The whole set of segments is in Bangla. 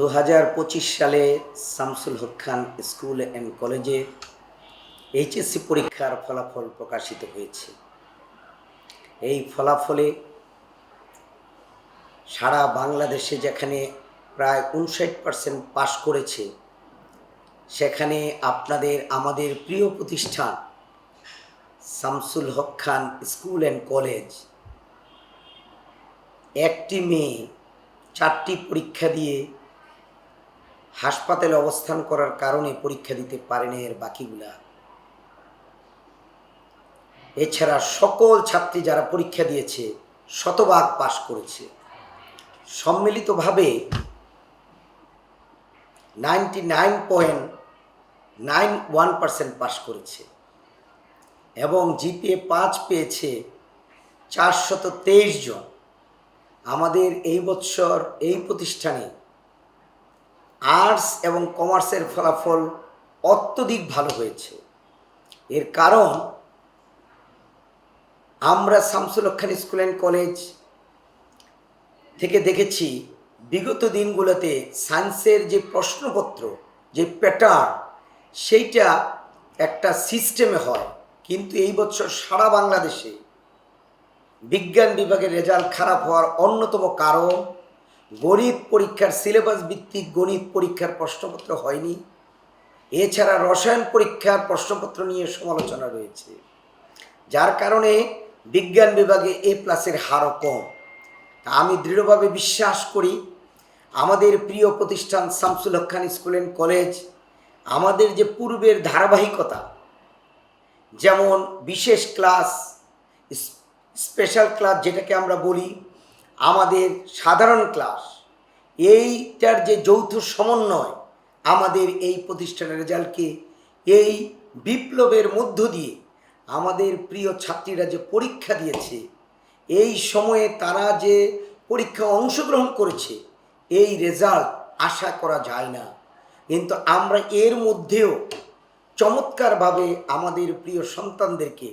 দু হাজার পঁচিশ সালে শামসুল হক খান স্কুল অ্যান্ড কলেজে এইচএসসি পরীক্ষার ফলাফল প্রকাশিত হয়েছে। এই ফলাফলে সারা বাংলাদেশে যেখানে প্রায় উনষাট পার্সেন্ট পাশ করেছে, সেখানে আপনাদের, আমাদের প্রিয় প্রতিষ্ঠান Shamsul Haque Khan school and college. একটি মেয়ে, চারটি পরীক্ষা দিয়ে হাসপাতালে অবস্থান করার কারণে পরীক্ষা দিতে পারেনি এর বাকিগুলা। এছাড়া সকল ছাত্রী যারা পরীক্ষা দিয়েছে, শতভাগ পাশ করেছে। সম্মিলিতভাবে ninety nine point nine one percent পাশ করেছে এবং জিপিএ পাঁচ পেয়েছে চারশত তেইশ জন। আমাদের এই বৎসর এই প্রতিষ্ঠানে আর্টস এবং কমার্সের ফলাফল অত্যধিক ভালো হয়েছে। এর কারণ, আমরা Shamsul Khan school and college থেকে দেখেছি, বিগত দিনগুলোতে সায়েন্সের যে প্রশ্নপত্র, যে প্যাটার্ন, সেইটা একটা সিস্টেমে হয়। কিন্তু এই বছর সারা বাংলাদেশে বিজ্ঞান বিভাগের রেজাল্ট খারাপ হওয়ার অন্যতম কারণ গণিত পরীক্ষার সিলেবাস ভিত্তিক গণিত পরীক্ষার প্রশ্নপত্র হয়নি। এছাড়া রসায়ন পরীক্ষার প্রশ্নপত্র নিয়ে সমালোচনা রয়েছে। যার কারণে বিজ্ঞান বিভাগে এ প্লাসের হারও কম। আমি দৃঢ়ভাবে বিশ্বাস করি। আমাদের প্রিয় প্রতিষ্ঠান Shamsul Haque Khan school and college আমাদের যে পূর্বের ধারাবাহিকতা, যেমন বিশেষ ক্লাস স্পেশাল ক্লাস যেটাকে আমরা বলি আমাদের সাধারণ ক্লাস। এইটার যে যৌথ সমন্বয় আমাদের এই প্রতিষ্ঠানের রেজাল্টকে, এই বিপ্লবের মধ্য দিয়ে আমাদের প্রিয় ছাত্রীরা যে পরীক্ষা দিয়েছে, এই সময়ে তারা যে পরীক্ষা অংশগ্রহণ করেছে, এই রেজাল্ট আশা করা যায় না। কিন্তু আমরা এর মধ্যেও চমৎকারভাবে আমাদের প্রিয় সন্তানদেরকে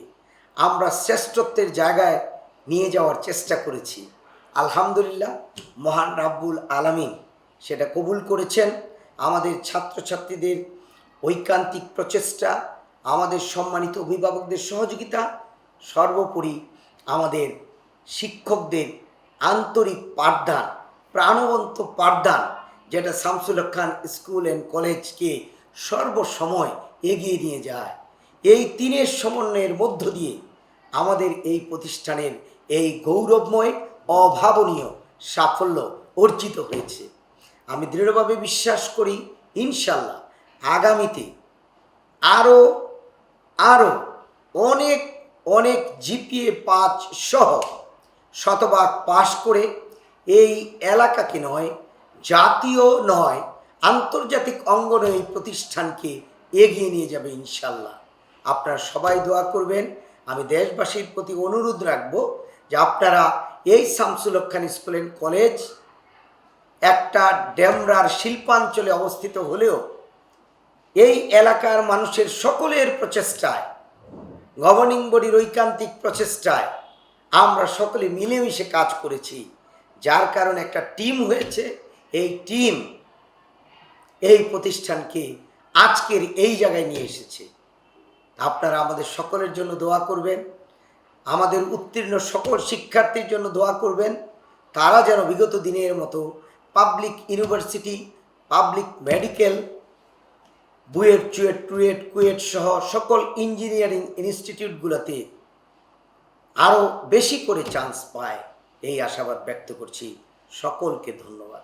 আমরা শ্রেষ্ঠত্বের জায়গায় নিয়ে যাওয়ার চেষ্টা করেছি। আলহামদুলিল্লাহ, মহান রাব্বুল আলামিন সেটা কবুল করেছেন। আমাদের ছাত্রছাত্রীদের ঐকান্তিক প্রচেষ্টা, আমাদের সম্মানিত অভিভাবকদের সহযোগিতা, সর্বোপরি আমাদের শিক্ষকদের আন্তরিক পাঠদান, প্রাণবন্ত পাঠদান, যেটা শামসুল খান স্কুল অ্যান্ড কলেজকে সর্বসময় এগিয়ে নিয়ে যায়। এই তিনের সমন্বয়ের মধ্য দিয়ে আমাদের এই প্রতিষ্ঠানের এই গৌরবময় অভাবনীয় সাফল্য অর্জিত হয়েছে। আমি দৃঢ়ভাবে বিশ্বাস করি ইনশাল্লাহ আগামীতে আরও আরও অনেক অনেক জিপিএ পাঁচ সহ শতভাগ পাশ করে এই এলাকাকে নয়, জাতীয় নয়, আন্তর্জাতিক অঙ্গনে এই প্রতিষ্ঠানকে এগিয়ে নিয়ে যাবে ইনশাল্লাহ আপনারা সবাই দোয়া করবেন। আমি দেশবাসীর প্রতি অনুরোধ রাখব যে আপনারা এই Shamsul Khan school and college একটা ডেমরার শিল্পাঞ্চলে অবস্থিত হলেও এই এলাকার মানুষের সকলের প্রচেষ্টায় গভর্নিং বডির ঐকান্তিক প্রচেষ্টায় আমরা সকলে মিলেমিশে কাজ করেছি। যার কারণে একটা টিম হয়েছে। এই টিম এই প্রতিষ্ঠানকে আজকের এই জায়গায় নিয়ে এসেছে। আপনারা আমাদের সকলের জন্য দোয়া করবেন। আমাদের উত্তীর্ণ সকল শিক্ষার্থীর জন্য দোয়া করবেন। তারা যেন বিগত দিনের মতো public university public medical BUET, CUET, TUET, KUET সহ সকল ইঞ্জিনিয়ারিং ইনস্টিটিউটগুলোতে আরও বেশি করে চান্স পায়। এই আশাবাদ ব্যক্ত করছি। সকলকে ধন্যবাদ।